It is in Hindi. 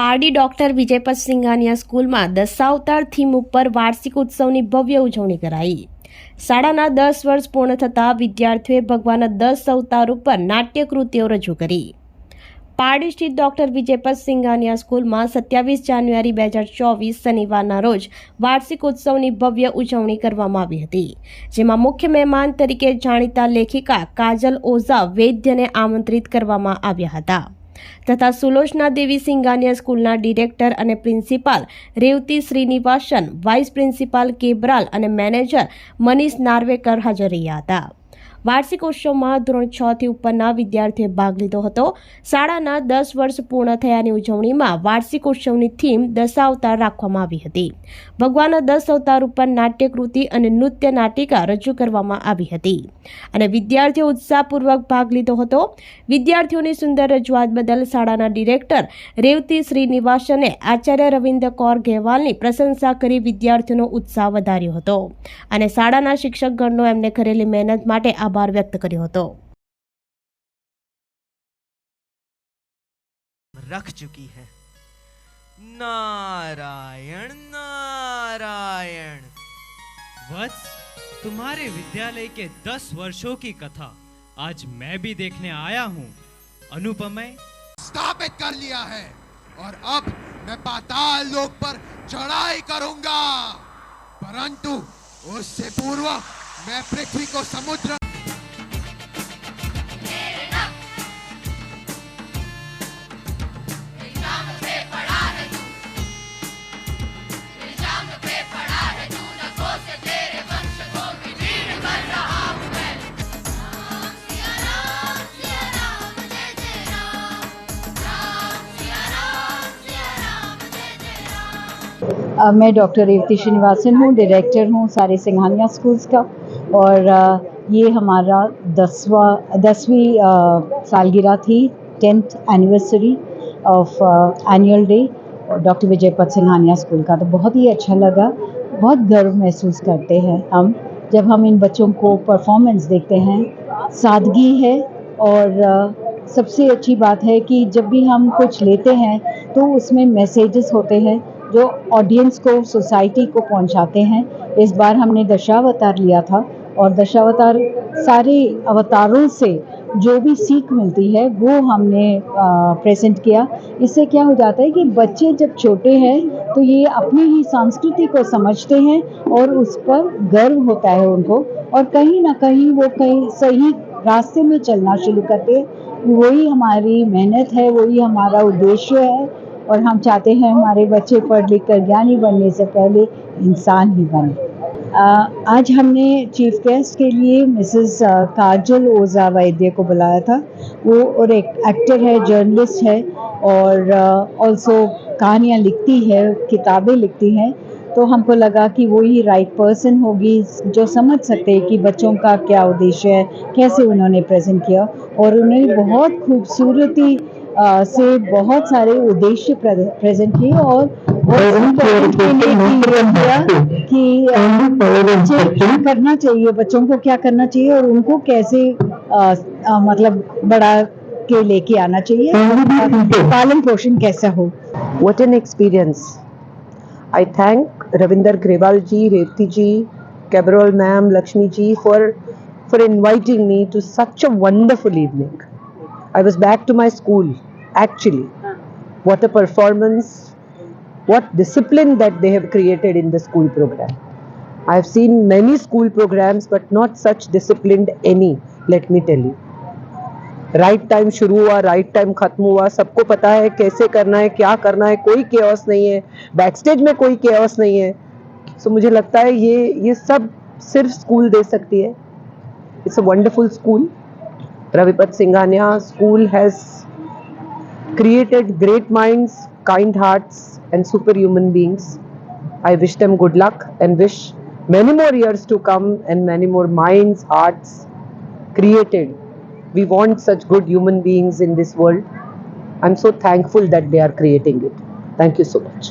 પારડી ડોક્ટર વિજયપત સિંઘાનિયા સ્કૂલમાં દશાવતાર થીમ ઉપર વાર્ષિક ઉત્સવની ભવ્ય ઉજવણી કરાઈ. શાળાના દસ વર્ષ પૂર્ણ થતાં વિદ્યાર્થીઓએ ભગવાનના દસ અવતાર ઉપર નાટ્યકૃતિઓ રજૂ કરી. પારડી સ્થિત ડોક્ટર વિજયપત સિંઘાનિયા સ્કૂલમાં સત્યાવીસ જાન્યુઆરી બે હજાર ચોવીસ શનિવારના રોજ વાર્ષિક ઉત્સવની ભવ્ય ઉજવણી કરવામાં આવી હતી, જેમાં મુખ્ય મહેમાન તરીકે જાણીતા લેખિકા કાજલ ઓઝા વૈદ્યને આમંત્રિત કરવામાં આવ્યા હતા. તથા સુલોચના દેવી સિંગાનિયા સ્કૂલના ડિરેક્ટર અને principal Revathi Srinivasan, vice principal Cabral અને મેનેજર મનીષ નાર્વેકર હાજર રહ્યા હતા. વાર્ષિક ઉત્સવમાં ધોરણ છ થી ઉપરના વિદ્યાર્થીઓએ ભાગ લીધો હતો. શાળાના દસ વર્ષ પૂર્ણ થયાની ઉજવણીમાં વાર્ષિક ઉત્સવની થીમ દશાવતાર રાખવામાં આવી હતી. ભગવાનના દસ અવતાર ઉપર નાટ્યકૃતિ અને નૃત્ય નાટિકા રજૂ કરવામાં આવી હતી અને વિદ્યાર્થીઓ ઉત્સાહપૂર્વક ભાગ લીધો હતો. વિદ્યાર્થીઓની સુંદર રજૂઆત બદલ શાળાના ડિરેક્ટર રેવતી શ્રીનિવાસને આચાર્ય રવિન્દ્ર કૌર ગહેવાલની પ્રશંસા કરી વિદ્યાર્થીઓનો ઉત્સાહ વધાર્યો હતો અને શાળાના શિક્ષકગણનો એમને કરેલી મહેનત માટે આભાર વ્યક્ત કર્યો હતો रख चुकी है नारायण नारायण वत्स तुम्हारे विद्यालय के दस वर्षों की कथा आज मैं भी देखने आया हूँ अनुपमय स्थापित कर लिया है और अब मैं पाताल लोक पर चढ़ाई करूंगा परंतु उससे पूर्व मैं पृथ्वी को समुद्र अ, मैं डॉक्टर रेवती श्रीनिवासन हूँ डायरेक्टर हूँ सारे सिंघानिया स्कूल्स का और अ, ये हमारा दसवां दसवीं सालगिरह थी tenth anniversary of annual day doctor Vijay Pat Singhania school का। तो बहुत ही अच्छा लगा बहुत गर्व महसूस करते हैं हम जब हम इन बच्चों को परफॉर्मेंस देखते हैं। सादगी है और अ, सबसे अच्छी बात है कि जब भी हम कुछ लेते हैं तो उसमें मैसेजेस होते हैं जो ऑडियंस को सोसाइटी को पहुंचाते हैं। इस बार हमने दशावतार लिया था और दशावतार सारे अवतारों से जो भी सीख मिलती है, वो हमने प्रेजेंट किया। इससे क्या हो जाता है कि बच्चे जब छोटे हैं तो ये अपनी ही संस्कृति को समझते हैं और उस पर गर्व होता है उनको। और कहीं ना कहीं वो कहीं सही रास्ते में चलना शुरू करते हैं। वही हमारी मेहनत है, वही हमारा उद्देश्य है। और हम चाहते हैं हमारे बच्चे पढ़ लिख कर ज्ञानी बनने से पहले इंसान ही बने। आज हमने चीफ गेस्ट के लिए मिसेस काजल ओजा वैद्य को बुलाया था। वो और एक एक्टर है, जर्नलिस्ट है और ऑल्सो कहानियाँ लिखती है, किताबें लिखती हैं। तो हमको लगा कि वही राइट पर्सन होगी जो समझ सकते हैं कि बच्चों का क्या उद्देश्य है, कैसे उन्होंने प्रेजेंट किया। और उन्होंने बहुत खूबसूरती से बहुत सारे उद्देश्य प्रेजेंट किए और कि करना चाहिए बच्चों को क्या करना चाहिए और उनको कैसे मतलब बड़ा के लेके आना चाहिए पालन पोषण कैसा हो? What an experience I thank Ravinder Grewal ji Revati ji कैबरोल ma'am Lakshmi ji for for inviting me to such a wonderful evening I was back to my school, actually. What a performance, what discipline that they have created in the school program. I have seen many school programs, but not such disciplined any, let me tell you. Right time शुरू हुआ राइट टाइम खत्म हुआ सबको पता है कैसे करना है क्या करना है कोई केओस नहीं है बैक स्टेज में कोई केओस नहीं है सो so, मुझे लगता है ये ये सब सिर्फ़ स्कूल दे सकती है it's a wonderful school Ravipat Singhania school has created great minds, kind hearts, and superhuman beings. I wish them good luck and wish many more years to come and many more minds, hearts created. We want such good human beings in this world. I'm so thankful that they are creating it. Thank you so much.